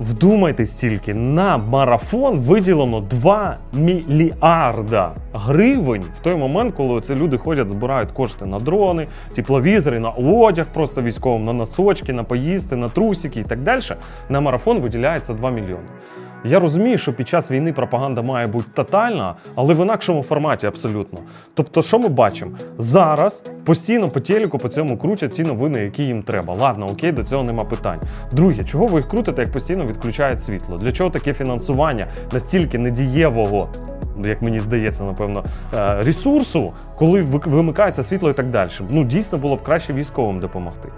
Вдумайтесь тільки, на марафон виділено 2 мільярда гривень в той момент, коли це люди ходять, збирають кошти на дрони, тепловізори, на одяг просто військовим, на носочки, на поїсти, на трусики і так далі. На марафон виділяється 2 мільйони. Я розумію, що під час війни пропаганда має бути тотальна, але в інакшому форматі абсолютно. Тобто, що ми бачимо? Зараз постійно по телеку по цьому крутять ті новини, які їм треба. Ладно, окей, до цього нема питань. Друге, чого ви їх крутите, як постійно відключають світло? Для чого таке фінансування настільки недієвого? Як мені здається, напевно, е, ресурсу, коли вимикається світло і так далі. Ну, дійсно було б краще військовим допомогти.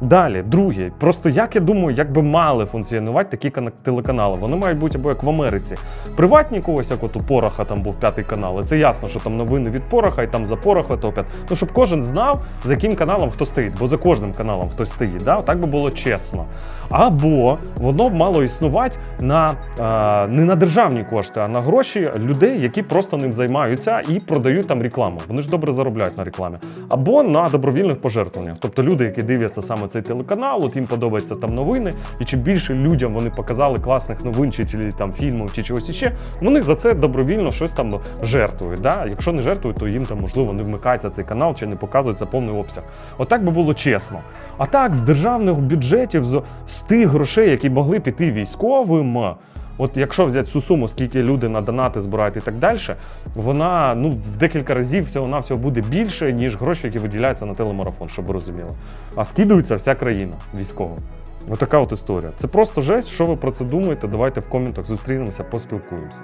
Далі, друге, просто як я думаю, як би мали функціонувати такі телеканали. Вони мають бути або як в Америці. Приватні когось, як от у Пороха там був п'ятий канал. І це ясно, що там новини від Пороха і там за Пороха топять. Ну, щоб кожен знав, за яким каналом хто стоїть, бо за кожним каналом хтось стоїть. Да? Так би було чесно. Або воно б мало існувати на не на державні кошти, а на гроші людей, які просто ним займаються і продають там рекламу. Вони ж добре заробляють на рекламі. Або на добровільних пожертвуваннях. Тобто люди, які дивляться саме цей телеканал, от їм подобаються там новини, і чим більше людям вони показали класних новин чи, чи там фільмів чи чогось іще, вони за це добровільно щось там жертвують. Да? Якщо не жертвують, то їм там можливо не вмикається цей канал чи не показується повний обсяг. Отак би було чесно. А так, з державних бюджетів, з, з тих грошей, які могли піти військовим. От якщо взяти цю суму, скільки люди на донати збирають і так далі, вона ну в декілька разів всього навсього буде більше, ніж гроші, які виділяються на телемарафон, щоб ви розуміли. А скидується вся країна військова. Отака от історія. Це просто жесть. Що ви про це думаєте? Давайте в коментах зустрінемося, поспілкуємося.